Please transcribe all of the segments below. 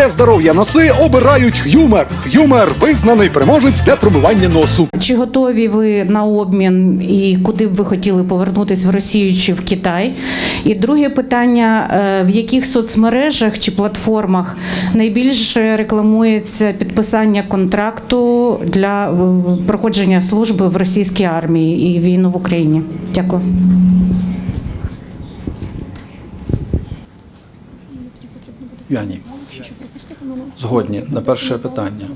Для здоров'я носи обирають Х'юмер. Х'юмер визнаний переможець для промивання носу. Чи готові ви на обмін і куди б ви хотіли повернутися в Росію чи в Китай? І друге питання: е, в яких соцмережах чи платформах найбільше рекламується підписання контракту для е, проходження служби в російській армії і війну в Україні? Дякую. Юані. Згодні на перше питання.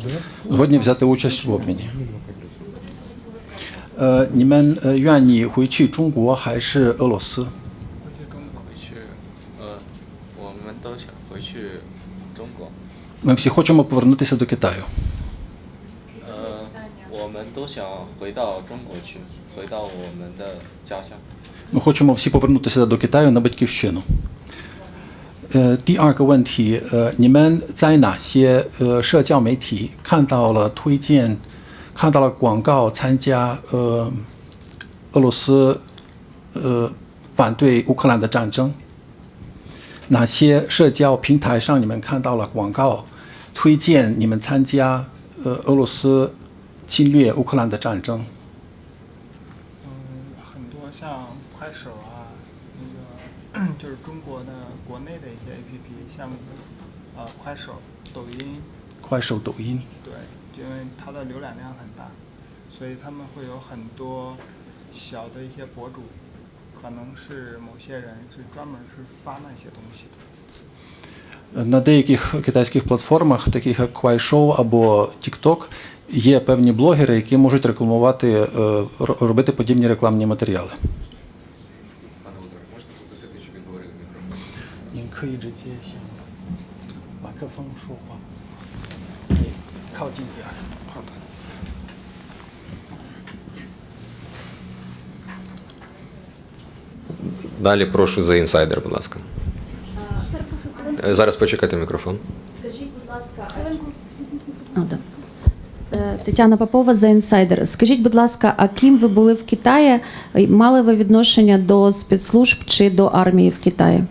Згодні взяти участь в обміні. Е, 你们呃愿意回去中国还是俄罗斯？回去，呃，我们都想回去中国， Ми всі хочемо повернутися до Китаю. 呃，我们都想回到中国去，回到我们的家乡。 Ми хочемо всі повернутися до Китаю на батьківщину. 呃第二个问题，呃，你们在哪些呃社交媒体看到了推荐，看到了广告参加呃俄罗斯呃反对乌克兰的战争？哪些社交平台上你们看到了广告推荐你们参加呃俄罗斯侵略乌克兰的战争？嗯，很多像快手啊，就是中国的国内的一些 APP，像呃快手、抖音，快手、抖音。对，因为它的浏览量很大，所以他们会有很多小的一些博主，可能是某些人是专门是发那些东西的。 На деяких китайських платформах, таких як Kuaishou або TikTok, є певні блогери, які можуть рекламувати, е, р- робити подібні рекламні матеріали. 可以直接向麦克风说话，靠近点儿。好的。 Далі прошу за інсайдер, будь ласка. Е, Зараз почекайте мікрофон. Скажіть, будь ласка, а, да. Е, Тетяна Попова за інсайдер. Скажіть, будь ласка, а ким ви були в Китаї? Мали ви відношення до спецслужб чи до армії в Китаї?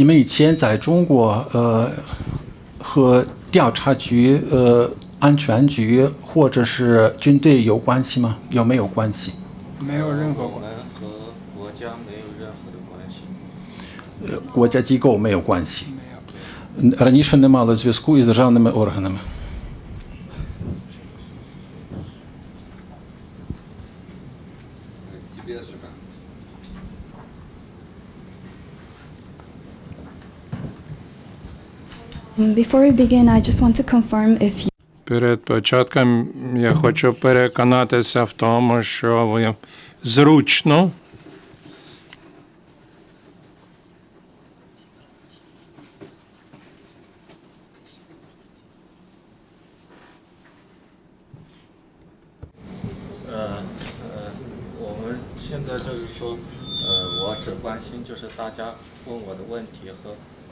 你们以前在中国，呃，和调查局、呃安全局或者是军队有关系吗？有没有关系？没有任何关我们和国家没有任何的关系。 Е, 国家机构没有关系。没有。 Раніше не мали зв'язку із державними органами. Before we begin, I just want to confirm if you Перед початком я хочу переконатися в тому, що ви зручно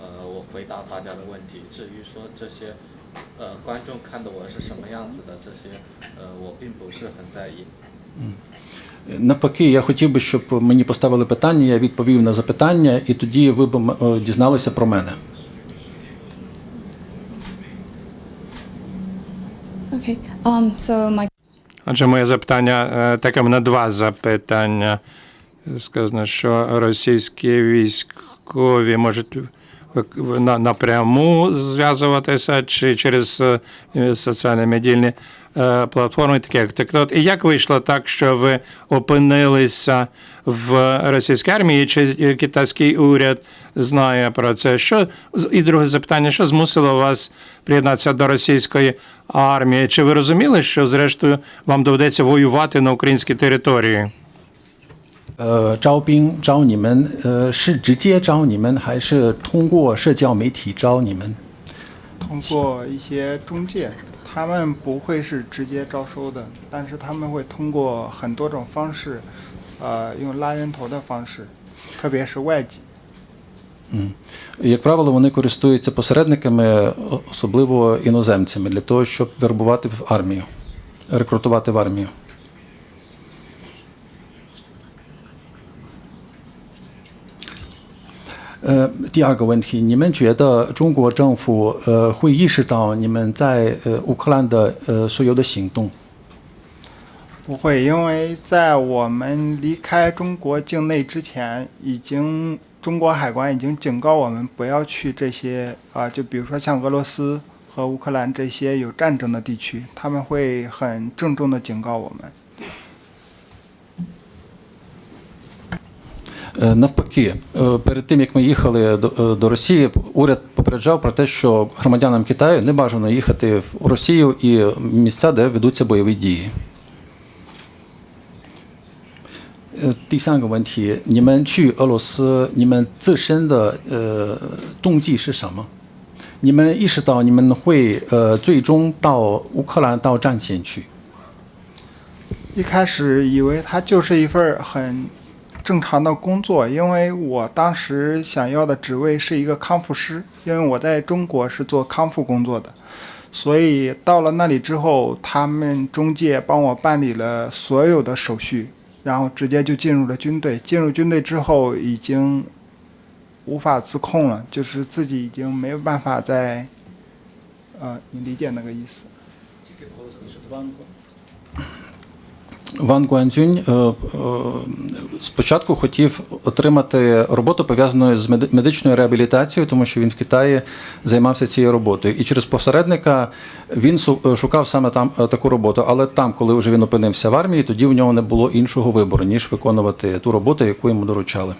呃呃，我们现在就是说，呃，我只关心就是大家问我的问题和呃我回答大家的问题。至于说这些呃观众看的我是什么样子的，这些呃我并不是很在意。 Навпаки, я хотів би, щоб мені поставили питання, я відповів на запитання, і тоді ви б м- е, дізналися про мене. okay. Um, so my Отже, моє запитання е, таке на два запитання. Сказано, що російські військові можуть вик- в- на- напряму зв'язуватися чи через е, соціальні медійні е, платформи, такі як TikTok. І як вийшло так, що ви опинилися в російській армії, чи китайський уряд знає про це? Що і друге запитання: що змусило вас приєднатися до російської армії? Чи ви розуміли, що зрештою вам доведеться воювати на українській території? 呃，招兵招你们，呃，是直接招你们，还是通过社交媒体招你们？通过一些中介，他们不会是直接招收的，但是他们会通过很多种方式，呃，用拉人头的方式，特别是外籍。 Як правило, вони користуються посередниками, о- особливо іноземцями, для того, щоб вербувати в армію, рекрутувати в армію. 呃，第二个问题，你们觉得中国政府呃会意识到你们在呃乌克兰的呃所有的行动？不会，因为在我们离开中国境内之前，已经中国海关已经警告我们不要去这些啊、就比如说像俄罗斯和乌克兰这些有战争的地区，他们会很郑重的警告我们。Навпаки, е, перед тим як ми їхали до, е, до Росії, уряд попереджав про те, що громадянам Китаю не бажано їхати в Росію і місця, де ведуться бойові дії. Е, 第三个问题，你们去俄罗斯，你们自身的呃动机是什么？你们意识到你们会呃最终到乌克兰到战线去？一开始以为它就是一份儿很 正常的工作，因为我当时想要的职位是一个康复师，因为我在中国是做康复工作的，所以到了那里之后，他们中介帮我办理了所有的手续，然后直接就进入了军队。进入军队之后，已经无法自控了，就是自己已经没有办法再，呃，你理解那个意思？Ван Гуандзюнь е, е, спочатку хотів отримати роботу пов'язану з медичною реабілітацією, тому що він в Китаї займався цією роботою. І через посередника він шукав саме там е, таку роботу. Але там, коли вже він опинився в армії, тоді в нього не було іншого вибору, ніж виконувати ту роботу, яку йому доручали.